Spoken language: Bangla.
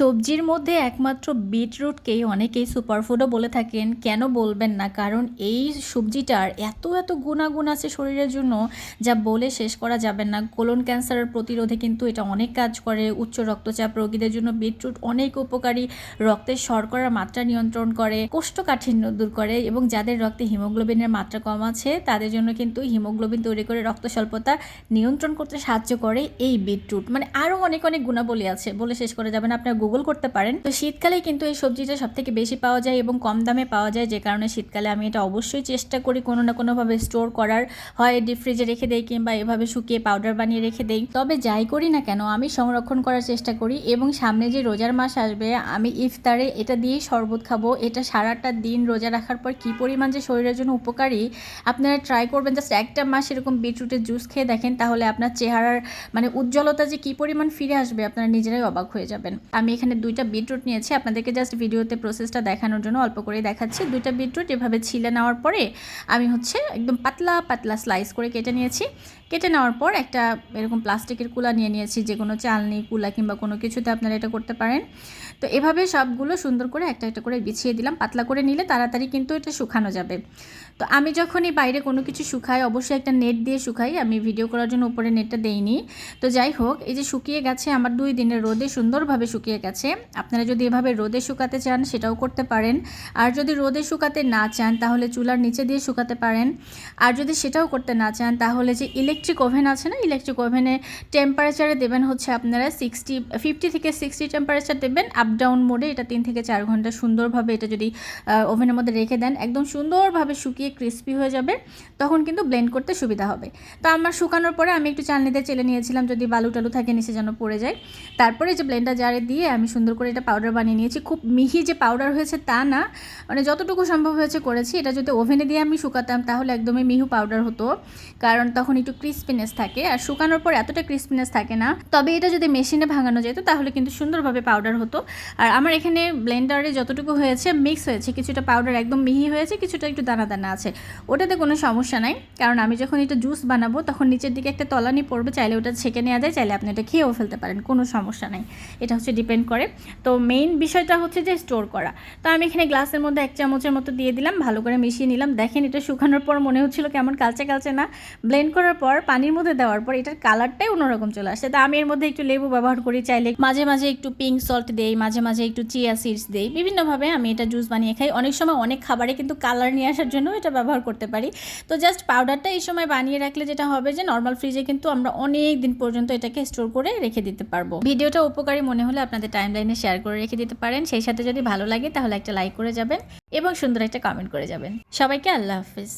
সবজির মধ্যে একমাত্র বিটরুটকেই অনেকেই সুপারফুডও বলে থাকেন। কেন বলবেন না? কারণ এই সবজিটার এত এত গুণাগুণ আছে শরীরের জন্য যা বলে শেষ করা যাবে না। কোলন ক্যান্সারের প্রতিরোধে কিন্তু এটা অনেক কাজ করে। উচ্চ রক্তচাপ রোগীদের জন্য বিটরুট অনেক উপকারী। রক্তের শর্করার মাত্রা নিয়ন্ত্রণ করে, কোষ্ঠকাঠিন্য দূর করে এবং যাদের রক্তে হিমোগ্লোবিনের মাত্রা কম আছে, তাদের জন্য কিন্তু হিমোগ্লোবিন তৈরি করে রক্ত স্বল্পতা নিয়ন্ত্রণ করতে সাহায্য করে এই বিটরুট। মানে আরও অনেক অনেক গুণাবলী আছে। বলে শেষ করে যাবেন আপনারা গুগল করতে পারেন। তো শীতকালে কিন্তু এই সবজিটা সব থেকে বেশি পাওয়া যায় এবং কম দামে পাওয়া যায়, যে কারণে শীতকালে আমি এটা অবশ্যই চেষ্টা করি কোনো না কোনোভাবে স্টোর করার। হয় ডিপ ফ্রিজে রেখে দেই কিংবা এভাবে শুকিয়ে পাউডার বানিয়ে রেখে দেই। তবে যাই করি না কেন, আমি সংরক্ষণ করার চেষ্টা করি এবং সামনে যে রোজার মাস আসবে, আমি ইফতারে এটা দিয়েই শরবত খাব। এটা সারাটা দিন রোজা রাখার পর কী পরিমাণ যে শরীরের জন্য উপকারী, আপনারা ট্রাই করবেন জাস্ট একটা মাস এরকম বিটরুটের জুস খেয়ে দেখেন, তাহলে আপনার চেহারার মানে উজ্জ্বলতা যে কী পরিমাণ ফিরে আসবে, আপনারা নিজেরাই অবাক হয়ে যাবেন। আমি এখানে দুইটা বিটরুট নিয়েছি। আপনাদেরকে জাস্ট ভিডিওতে প্রসেসটা দেখানোর জন্য অল্প করে দেখাচ্ছি। দুইটা বিটরুট এভাবে ছিলে নেওয়ার পরে আমি হচ্ছে একদম পাতলা পাতলা স্লাইস করে কেটে নিয়েছি। কেটে নেওয়ার পর একটা এরকম প্লাস্টিকের কুলা নিয়ে নিয়েছি, যে কোনো চালনি, কুলা কিংবা কোনো কিছুতে আপনারা এটা করতে পারেন। তো এভাবে সবগুলো সুন্দর করে একটা একটা করে বিছিয়ে দিলাম। পাতলা করে নিলে তাড়াতাড়ি কিন্তু এটা শুকানো যাবে। তো আমি যখনই বাইরে কোনো কিছু শুকাই, অবশ্যই একটা নেট দিয়ে শুকাই। আমি ভিডিও করার জন্য উপরে নেটটা দেইনি। তো যাই হোক, এই যে শুকিয়ে গেছে, আমার দুই দিনের রোদে সুন্দরভাবে শুকিয়ে গেছে। আপনারা যদি এভাবে রোদে শুকাতে চান, সেটাও করতে পারেন। আর যদি রোদে শুকাতে না চান, তাহলে চুলার নিচে দিয়ে শুকাতে পারেন। আর যদি সেটাও করতে না চান, তাহলে যে ইলেকট্রিক ওভেন আছে না ইলেকট্রিক ওভেনে টেম্পারেচারে দেবেন হচ্ছে আপনারা সিক্সটি ফিফটি থেকে সিক্সটি টেম্পারেচার দেবেন। আপ ডাউন মোডে এটা তিন থেকে চার ঘণ্টা সুন্দরভাবে এটা যদি ওভেনের মধ্যে রেখে দেন, একদম সুন্দরভাবে শুকিয়ে ক্রিস্পি হয়ে যাবে, তখন কিন্তু ব্লেন্ড করতে সুবিধা হবে। তো আমার শুকানোর পরে আমি একটু চালনিতে চেলে নিয়েছিলাম, যদি বালু টালু থাকে, নিচে যেন পড়ে যায়। তারপরে যে ব্লেন্ডার জারে দিয়ে আমি সুন্দর করে এটা পাউডার বানিয়ে নিয়েছি। খুব মিহি যে পাউডার হয়েছে তা না মানে যতটুকু সম্ভব হয়েছে করেছি। এটা যদি ওভেনে দিয়ে আমি শুকাতাম তাহলে একদমই মিহু পাউডার হতো, কারণ তখন একটু ক্রিস্পিনেস থাকে। আর শুকানোর পর এতটা ক্রিস্পিনেস থাকে না। তবে এটা যদি মেশিনে ভাঙানো যেত তাহলে কিন্তু সুন্দরভাবে পাউডার হতো। আর আমার এখানে ব্লেন্ডারে যতটুকু হয়েছে মিক্স হয়েছে। কিছুটা পাউডার একদম মিহি হয়েছে, কিছুটা একটু দানা দানা আছে। ওটাতে কোনো সমস্যা নাই, কারণ আমি যখন এটা জুস বানাবো তখন নিচের দিকে একটা তলানি পড়বে, চাইলে ওটা ছেঁকে নেওয়া যায়, চাইলে আপনি এটা খেয়েও ফেলতে পারেন, কোনো সমস্যা নাই। এটা হচ্ছে ডিপেন্ড করে। তো মেইন বিষয়টা হচ্ছে যে স্টোর করা। তো আমি এখানে গ্লাসের মধ্যে এক চামচের মতো দিয়ে দিলাম, ভালো করে মিশিয়ে নিলাম। দেখেন এটা শুকানোর পর মনে হচ্ছিল কেমন কালচে কালচে না। ব্লেন্ড করার পর, পানির মধ্যে দেওয়ার পর এটার কালারটাই অন্যরকম চলে আসে তো আমি এর মধ্যে একটু লেবু ব্যবহার করি, চাইলে মাঝে মাঝে একটু পিঙ্ক সল্ট দেই, মাঝে মাঝে একটু চিয়া সিডস দেই। বিভিন্নভাবে আমি এটা জুস বানিয়ে খাই। অনেক সময় অনেক খাবারে কিন্তু কালার নিয়ে আসার জন্য এটা ব্যবহার করতে পারি। তো জাস্ট পাউডারটা এই সময় বানিয়ে রাখলে যেটা হবে যে নর্মাল ফ্রিজে কিন্তু আমরা অনেক দিন পর্যন্ত এটাকে স্টোর করে রেখে দিতে পারব। ভিডিওটা উপকারী মনে হলে আপনাদের টাইম লাইনে শেয়ার করে রেখে দিতে পারেন। সেই সাথে যদি ভালো লাগে, তাহলে একটা লাইক করে যাবেন এবং সুন্দর একটা কমেন্ট করে যাবেন। সবাইকে আল্লাহ হাফিজ।